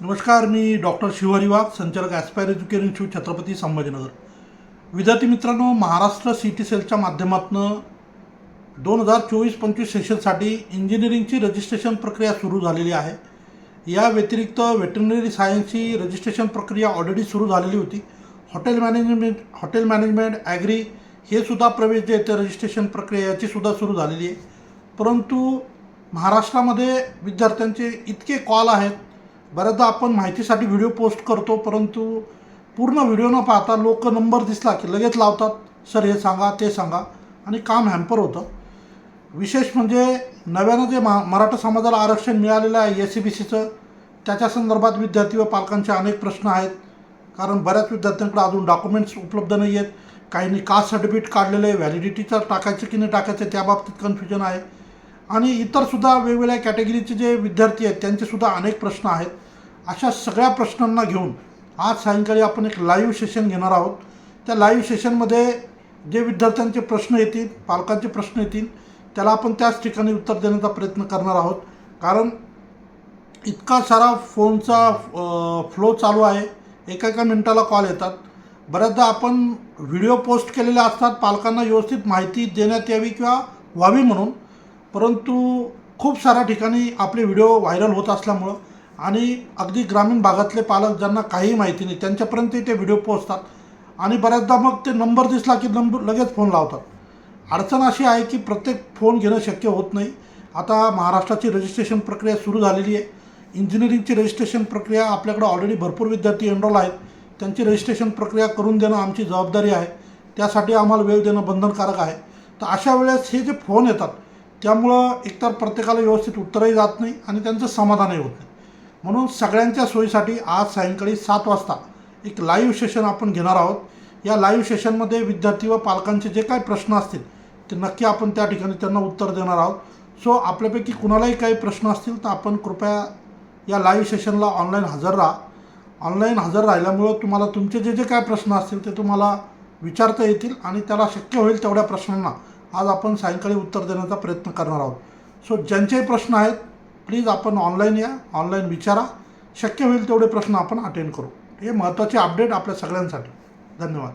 नमस्कार मी डॉक्टर शिवहरी वाघ संचालक aspire education Shiv Chhatrapati Sambhajinagar. विद्यार्थी मित्रांनो महाराष्ट्र सी टी सेलच्या माध्यमातून दोन हजार चोवीस पंचवीस सेशनसाठी इंजिनिअरिंगची रजिस्ट्रेशन प्रक्रिया सुरू झालेली आहे. या व्यतिरिक्त वेटरनरी सायन्सची रजिस्ट्रेशन प्रक्रिया ऑलरेडी सुरू झालेली होती. Hotel management hotel management agri हे सुद्धा प्रवेश जे ते रजिस्ट्रेशन प्रक्रिया याची सुद्धा सुरू झालेली आहे. परंतु महाराष्ट्रामध्ये विद्यार्थ्यांचे इतके कॉल आहेत बऱ्याचदा आपण माहितीसाठी व्हिडिओ पोस्ट करतो परंतु पूर्ण व्हिडिओ न पाहता लोक नंबर दिसला की लगेच लावतात. सर हे सांगा ते सांगा. आणि काम हॅम्पर होतं. विशेष म्हणजे नव्यानं जे मा मराठा समाजाला आरक्षण मिळालेलं आहे एस सी बी सीचं त्याच्या संदर्भात विद्यार्थी व पालकांचे अनेक प्रश्न आहेत. कारण बऱ्याच विद्यार्थ्यांकडे अजून डॉक्युमेंट्स उपलब्ध नाही आहेत काहींनी कास्ट सर्टिफिकेट काढलेलं आहे व्हॅलिडिटीचं टाकायचं की नाही टाकायचं त्याबाबतीत कन्फ्युजन आहे. आणि इतरसुद्धा वेगवेगळ्या कॅटेगरीचे जे विद्यार्थी आहेत त्यांचेसुद्धा अनेक प्रश्न आहेत. अशा सगळ्या प्रश्नांना घेऊन आज सायंकाळी आपण एक लाईव्ह सेशन घेणार आहोत. त्या लाईव्ह सेशनमध्ये जे विद्यार्थ्यांचे प्रश्न येतील पालकांचे प्रश्न येतील त्याला आपण त्याच ठिकाणी उत्तर देण्याचा प्रयत्न करणार आहोत. कारण इतका सारा फोनचा फ्लो चालू आहे. एका एका मिनटाला कॉल येतात. बऱ्याचदा आपण व्हिडिओ पोस्ट केलेले असतात पालकांना व्यवस्थित माहिती देण्यात यावी किंवा व्हावी म्हणून. परंतु खूप साऱ्या ठिकाणी आपले व्हिडिओ व्हायरल होत असल्यामुळं आणि अगदी ग्रामीण भागातले पालक ज्यांना काही माहिती नाही त्यांच्यापर्यंतही ते व्हिडिओ पोचतात आणि बऱ्याचदा मग ते नंबर दिसला की नंबर लगेच फोन लावतात. अडचण अशी आहे की प्रत्येक फोन घेणं शक्य होत नाही. आता महाराष्ट्राची रजिस्ट्रेशन प्रक्रिया सुरू झालेली आहे. इंजिनिअरिंगची रजिस्ट्रेशन प्रक्रिया आपल्याकडे ऑलरेडी भरपूर विद्यार्थी एनरोल आहेत. त्यांची रजिस्ट्रेशन प्रक्रिया करून देणं आमची जबाबदारी आहे. त्यासाठी आम्हाला वेळ देणं बंधनकारक आहे. तर अशा वेळेस हे जे फोन येतात त्यामुळं एकतर प्रत्येकाला व्यवस्थित उत्तरही जात नाही आणि त्यांचं समाधानही होत नाही. म्हणून सगळ्यांच्या सोयीसाठी आज सायंकाळी सात वाजता एक लाईव्ह सेशन आपण घेणार आहोत. या लाईव्ह सेशनमध्ये विद्यार्थी व पालकांचे जे काही प्रश्न असतील ते नक्की आपण त्या ठिकाणी त्यांना उत्तर देणार आहोत. सो आपल्यापैकी कुणालाही काही प्रश्न असतील तर आपण कृपया या लाईव्ह सेशनला ऑनलाईन हजर राहा. ऑनलाईन हजर राहिल्यामुळं तुम्हाला तुमचे जे जे काय प्रश्न असतील ते तुम्हाला विचारता येतील आणि त्याला शक्य होईल तेवढ्या प्रश्नांना आज आपण सायंकाळी उत्तर देण्याचा प्रयत्न करणार आहोत. सो ज्यांचेही प्रश्न आहेत प्लीज आपण ऑनलाईन या ऑनलाईन विचारा. शक्य होईल तेवढे प्रश्न आपण अटेंड करू. हे महत्त्वाचे अपडेट आपल्या सगळ्यांसाठी. धन्यवाद.